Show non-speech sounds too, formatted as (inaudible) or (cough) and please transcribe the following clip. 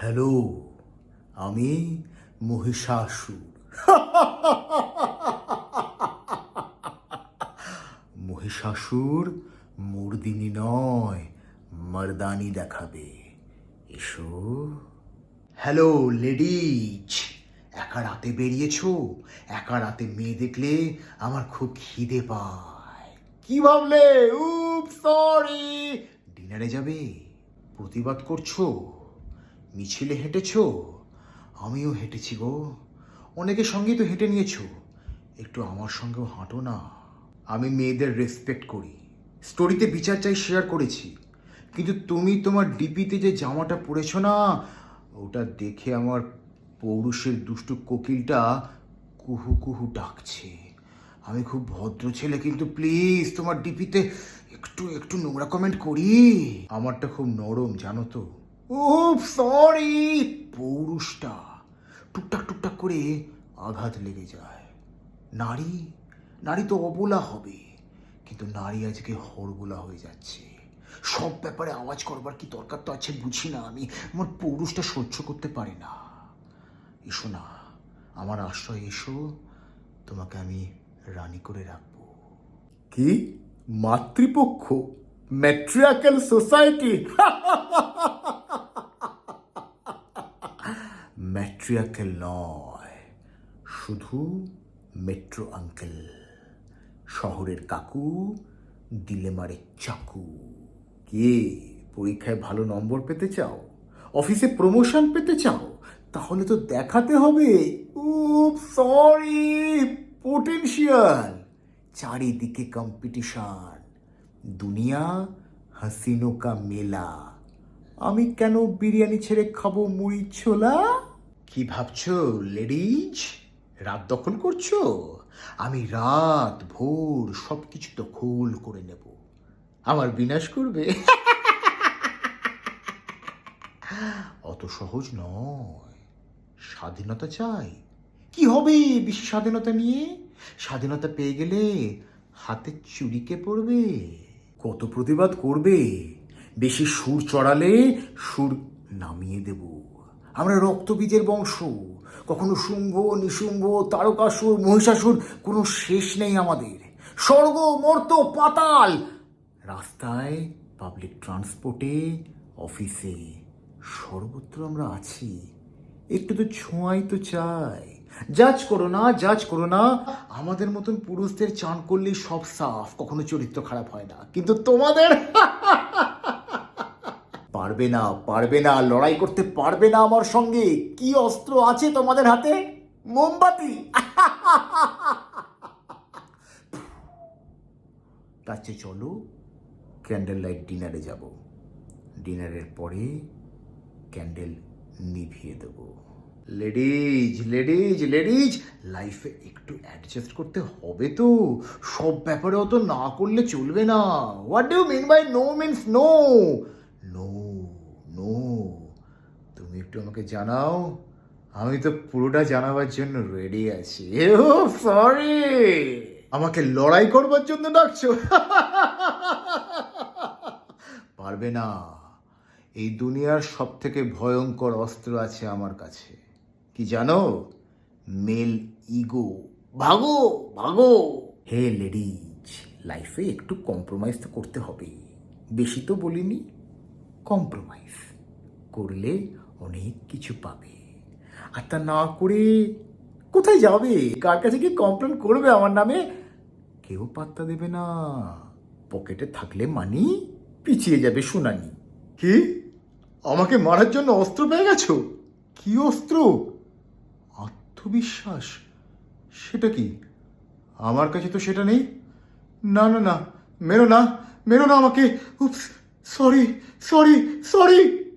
Hello, আমি মহিষাসুর। মহিষাসুর মুর্দিনী নয়, মর্দানি দেখাবে। এসো। হ্যালো, লেডিজ, একা রাতে বেরিয়েছ? একা রাতে মেয়ে দেখলে আমার খুব খিদে পায়। কি ভাবলে? উপ সরি ডিনারে যাবে? প্রতিবাদ করছ? মিছিলে হেঁটেছো? আমিও হেঁটেছি গো। অনেকের সঙ্গেই তো হেঁটে নিয়েছো। একটু আমার সঙ্গেও হাঁটো না। আমি মেয়েদের রেসপেক্ট করি। স্টোরিতে বিচার চাই শেয়ার করেছি। কিন্তু তুমি তোমার ডিপিতে যে জামাটা পরেছো না, ওটা দেখে আমার পৌরুষের দুষ্টু কোকিলটা কুহু কুহু ডাকছে। আমি খুব ভদ্র ছেলে, কিন্তু প্লিজ তোমার ডিপিতে একটু একটু নোংরা কমেন্ট করি। আমারটা খুব নরম, জানো তো? ও সরি পৌরুষটা টুকটাক টুকটাক করে আঘাত লেগে যায়। নারী নারী তো অবলা হবে, কিন্তু নারী আজকে হরবোলা হয়ে যাচ্ছে। সব ব্যাপারে আওয়াজ করবার কি দরকার তো আছে বুঝি না আমি। আমার পৌরুষটা সহ্য করতে পারি না। এসো না, আমার আশ্রয় এসো, তোমাকে আমি রানী করে রাখব। কি? মাতৃপক্ষ? ম্যাট্রিয়াকাল সোসাইটি (laughs) ম্যাট্রিয়াকেল নয়। শুধু মেট্রো আঙ্কেল শহরের কাকু দিলে মারে চাকু। কে পরীক্ষায় ভালো নম্বর পেতে চাও? অফিসে প্রমোশন পেতে চাও? তাহলে তো দেখাতে হবে। সরি পোটেনশিয়াল চারিদিকে কম্পিটিশন দুনিয়া হাসিনো কা মেলা। আমি কেন বিরিয়ানি ছেড়ে খাব মুড়ি ছোলা? কি ভাবছ, লেডিজ? রাত দখল করছ? আমি রাত, ভোর সব কিছু দখল করে নেব। আমার বিনাশ করবে। অত সহজ নয়। স্বাধীনতা চাই। কি হবে বেশি স্বাধীনতা নিয়ে? স্বাধীনতা পেয়ে গেলে হাতে চুরিকে পড়বে। কত প্রতিবাদ করবে? বেশি সুর চড়ালে সুর নামিয়ে দেব। আমরা রক্তবীজের বংশ। কখনো শুম্ভ, নিশুম্ভ, তারকাসুর, মহিষাসুর, কোনো শেষ নেই আমাদের। স্বর্গ, মর্ত, পাতাল রাস্তায় পাবলিক ট্রান্সপোর্টে অফিসে সর্বত্র আমরা আছি। একটু তো ছোঁয়াই তো চাই। জাজ করো না, জাজ করো না। আমাদের মতন পুরুষদের চান করলেই সব সাফ। কখনো চরিত্র খারাপ হয় না। কিন্তু তোমাদের (laughs) পারবে না পারবে না, লড়াই করতে পারবে না আমার সঙ্গে। কি অস্ত্র আছে তোমাদের হাতে? মোমবাতি। চেয়ে চলো, ক্যান্ডেল লাইট ডিনারে যাব। ডিনারের পরে ক্যান্ডেল নিভিয়ে দেব। লেডিজ লেডিজ লেডিজ লাইফে একটু অ্যাডজাস্ট করতে হবে তো। সব ব্যাপারে অত না করলে চলবে না। What do mean by no means no no তুমি একটু আমাকে জানাও। আমি তো পুরোটা জানাবার জন্য রেডি আছি। ও সরি আমাকে লড়াই করবার জন্য ডাকছো। পারবে না। এই দুনিয়ার সব থেকে ভয়ঙ্কর অস্ত্র আছে আমার কাছে। কি জানো? Male ego. ভাগো ভাগো! হে লেডিজ লাইফে একটু কম্প্রোমাইজ তো করতে হবে বেশি তো বলিনি কম্প্রোমাইজ করলে অনেক কিছু পাবে। আর তা না করে কোথায় যাবে? কার কাছে কি কমপ্লেন করবে আমার নামে? কেউ পাত্তা দেবে না। পকেটে থাকলে মানি পিছিয়ে যাবে শুনানি। কি? আমাকে মারার জন্য অস্ত্র পেয়ে গেছো? কি অস্ত্র? আত্মবিশ্বাস। সেটা কি? আমার কাছে তো সেটা নেই। না না না মেরো না মেরো না আমাকে। Sorry sorry sorry.